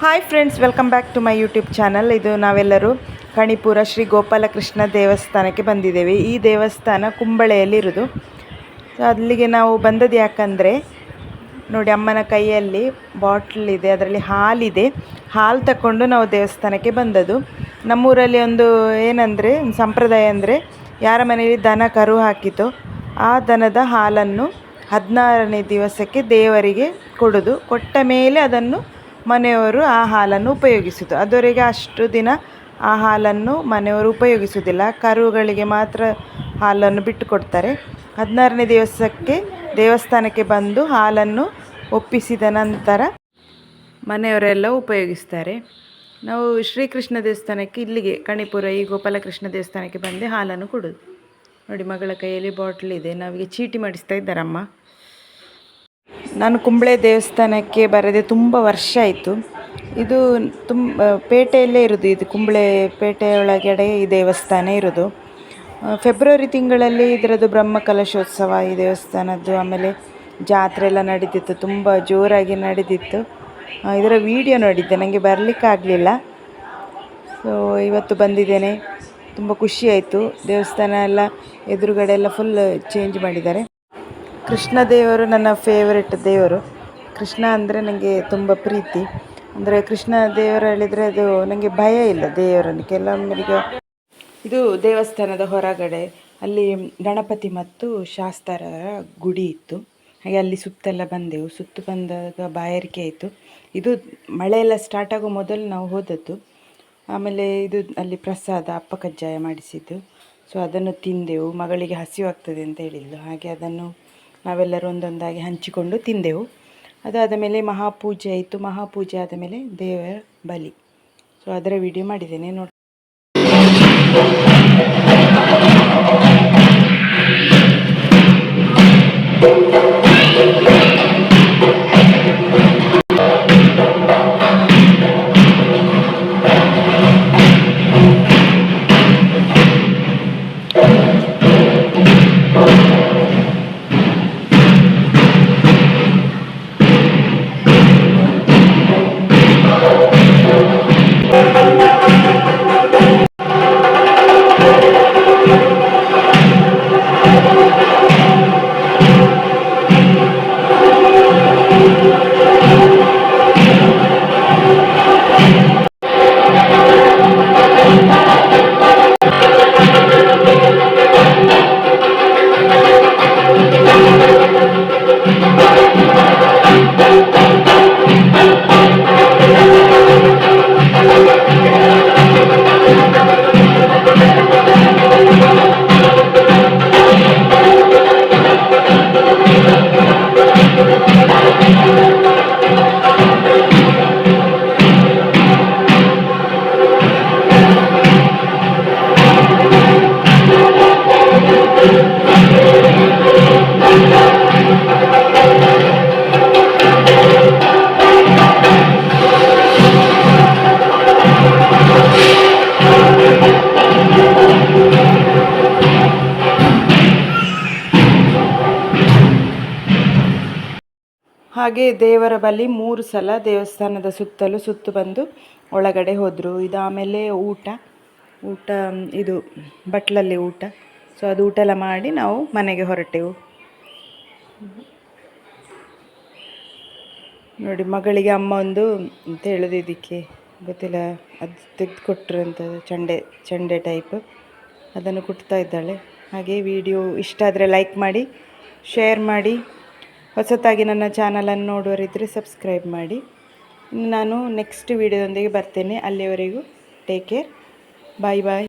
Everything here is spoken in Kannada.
Hi friends welcome back to my YouTube channel ಇದು ನಾವೆಲ್ಲರೂ ಕಣಿಪುರ ಶ್ರೀ ಗೋಪಾಲಕೃಷ್ಣ ದೇವಸ್ಥಾನಕ್ಕೆ ಬಂದಿದ್ದೇವೆ. ಈ ದೇವಸ್ಥಾನ ಕುಂಬಳೆಯಲ್ಲಿರುವುದು ಸೊ ಅಲ್ಲಿಗೆ ನಾವು ಬಂದದ್ದು ಯಾಕಂದರೆ, ನೋಡಿ ಅಮ್ಮನ ಕೈಯಲ್ಲಿ ಬಾಟ್ಲ್ ಇದೆ, ಅದರಲ್ಲಿ ಹಾಲಿದೆ. ಹಾಲು ತಗೊಂಡು ನಾವು ದೇವಸ್ಥಾನಕ್ಕೆ ಬಂದದ್ದು. ನಮ್ಮೂರಲ್ಲಿ ಒಂದು ಏನಂದರೆ ಸಂಪ್ರದಾಯ ಅಂದರೆ, ಯಾರ ಮನೆಯಲ್ಲಿ ದನ ಕರು ಹಾಕಿತೋ, ಆ ದನದ ಹಾಲನ್ನು ಹದಿನಾರನೇ ದಿವಸಕ್ಕೆ ದೇವರಿಗೆ ಕೊಡೋದು. ಕೊಟ್ಟ ಮೇಲೆ ಅದನ್ನು ಮನೆಯವರು ಆ ಹಾಲನ್ನು ಉಪಯೋಗಿಸುವುದು ಅದುವರೆಗೆ ಅಷ್ಟು ದಿನ ಆ ಹಾಲನ್ನು ಮನೆಯವರು ಉಪಯೋಗಿಸುವುದಿಲ್ಲ. ಕರುಗಳಿಗೆ ಮಾತ್ರ ಹಾಲನ್ನು ಬಿಟ್ಟು ಕೊಡ್ತಾರೆ ಹದಿನಾರನೇ ದಿವಸಕ್ಕೆ ದೇವಸ್ಥಾನಕ್ಕೆ ಬಂದು ಹಾಲನ್ನು ಒಪ್ಪಿಸಿದ ನಂತರ ಮನೆಯವರೆಲ್ಲ ಉಪಯೋಗಿಸ್ತಾರೆ. ನಾವು ಶ್ರೀಕೃಷ್ಣ ದೇವಸ್ಥಾನಕ್ಕೆ ಇಲ್ಲಿಗೆ, ಕಣಿಪುರ, ಈ ಗೋಪಾಲಕೃಷ್ಣ ದೇವಸ್ಥಾನಕ್ಕೆ ಬಂದು ಹಾಲನ್ನು ಕೊಡೋದು. ನೋಡಿ, ಮಗಳ ಕೈಯಲ್ಲಿ ಬಾಟ್ಲಿದೆ ನಾವೀಗ ಚೀಟಿ ಮಾಡಿಸ್ತಾ ಇದ್ದಾರಮ್ಮ. ನಾನು ಕುಂಬಳೆ ದೇವಸ್ಥಾನಕ್ಕೆ ಬರದೆ ತುಂಬ ವರ್ಷ ಆಯಿತು. ಇದು ತುಂಬ ಪೇಟೆಯಲ್ಲೇ ಇರೋದು ಇದು ಕುಂಬಳೆ ಪೇಟೆ ಒಳಗಡೆ ಈ ದೇವಸ್ಥಾನ ಇರೋದು. ಫೆಬ್ರವರಿ ತಿಂಗಳಲ್ಲಿ ಇದರದ್ದು ಬ್ರಹ್ಮ ಕಲಶೋತ್ಸವ ಈ ದೇವಸ್ಥಾನದ್ದು, ಆಮೇಲೆ ಜಾತ್ರೆ ಎಲ್ಲ ನಡೀತಿತ್ತು, ತುಂಬ ಜೋರಾಗಿ ನಡೆದಿತ್ತು ಇದರ ವಿಡಿಯೋ ನೋಡಿದ್ದೆ ನನಗೆ ಬರಲಿಕ್ಕಾಗಲಿಲ್ಲ ಸೊ ಇವತ್ತು ಬಂದಿದ್ದೇನೆ, ತುಂಬ ಖುಷಿಯಾಯಿತು ದೇವಸ್ಥಾನ ಎಲ್ಲ ಎದುರುಗಡೆ ಎಲ್ಲ ಫುಲ್ ಚೇಂಜ್ ಮಾಡಿದ್ದಾರೆ. ಕೃಷ್ಣ ದೇವರು ನನ್ನ ಫೇವರೆಟ್ ದೇವರು. ಕೃಷ್ಣ ಅಂದರೆ ನನಗೆ ತುಂಬ ಪ್ರೀತಿ. ಅಂದರೆ ಕೃಷ್ಣ ದೇವರು ಹೇಳಿದರೆ ಅದು ನನಗೆ ಭಯ ಇಲ್ಲ ದೇವರನ್ನು. ಕೆಲವೊಮ್ಮೆ ಇದು ದೇವಸ್ಥಾನದ ಹೊರಗಡೆ ಅಲ್ಲಿ ಗಣಪತಿ ಮತ್ತು ಶಾಸ್ತ್ರ ಗುಡಿ ಇತ್ತು. ಹಾಗೆ ಅಲ್ಲಿ ಸುತ್ತೆಲ್ಲ ಬಂದೆವು. ಸುತ್ತು ಬಂದಾಗ ಬಾಯಾರಿಕೆ ಆಯಿತು. ಇದು ಮಳೆಯೆಲ್ಲ ಸ್ಟಾರ್ಟ್ ಆಗೋ ಮೊದಲು ನಾವು ಹೋದದ್ದು. ಆಮೇಲೆ ಇದು ಅಲ್ಲಿ ಪ್ರಸಾದ, ಅಪ್ಪ ಕಜ್ಜಾಯ ಮಾಡಿಸಿದ್ದು. ಸೊ ಅದನ್ನು ತಿಂದೆವು. ಮಗಳಿಗೆ ಹಸಿವಾಗ್ತದೆ ಅಂತ ಹೇಳಿದ್ಲು. ಹಾಗೆ ಅದನ್ನು ನಾವೆಲ್ಲರೂ ಒಂದೊಂದಾಗಿ ಹಂಚಿಕೊಂಡು ತಿಂದೆವು. ಅದಾದ ಮೇಲೆ ಮಹಾಪೂಜೆ ಆಯಿತು. ಮಹಾಪೂಜೆ ಆದ ಮೇಲೆ ದೇವರ ಬಲಿ. ಸೊ ಅದರ ವಿಡಿಯೋ ಮಾಡಿದ್ದೇನೆ. ನೋಡಿ ಹಾಗೆ ದೇವರ ಬಳಿ ಮೂರು ಸಲ ದೇವಸ್ಥಾನದ ಸುತ್ತಲೂ ಸುತ್ತು ಬಂದು ಒಳಗಡೆ ಹೋದರು. ಇದಾಮೇಲೆ ಊಟ. ಊಟ, ಇದು ಬಟ್ಲಲ್ಲಿ ಊಟ. ಸೊ ಅದು ಊಟ ಎಲ್ಲ ಮಾಡಿ ನಾವು ಮನೆಗೆ ಹೊರಟೆವು. ನೋಡಿ, ಮಗಳಿಗೆ ಅಮ್ಮ ಒಂದು ಅಂತ ಹೇಳೋದು ಇದಕ್ಕೆ. ಗೊತ್ತಿಲ್ಲ, ಅದು ತೆಗೆದುಕೊಟ್ರು ಅಂತ ಚಂಡೆ ಚಂಡೆ ಟೈಪ್ ಅದನ್ನು ಕುಟ್ತಾ ಇದ್ದಾಳೆ. ಹಾಗೆ ವಿಡಿಯೋ ಇಷ್ಟ ಆದರೆ ಲೈಕ್ ಮಾಡಿ ಶೇರ್ ಮಾಡಿ. ಹೊಸತಾಗಿ ನನ್ನ ಚಾನಲನ್ನು ನೋಡುವರಿದ್ದರೆ ಸಬ್ಸ್ಕ್ರೈಬ್ ಮಾಡಿ. ನಾನು ನೆಕ್ಸ್ಟ್ ವಿಡಿಯೋದೊಂದಿಗೆ ಬರ್ತೇನೆ. ಅಲ್ಲಿಯವರೆಗೂ ಟೇಕ್ ಕೇರ್ ಬಾಯ್ ಬಾಯ್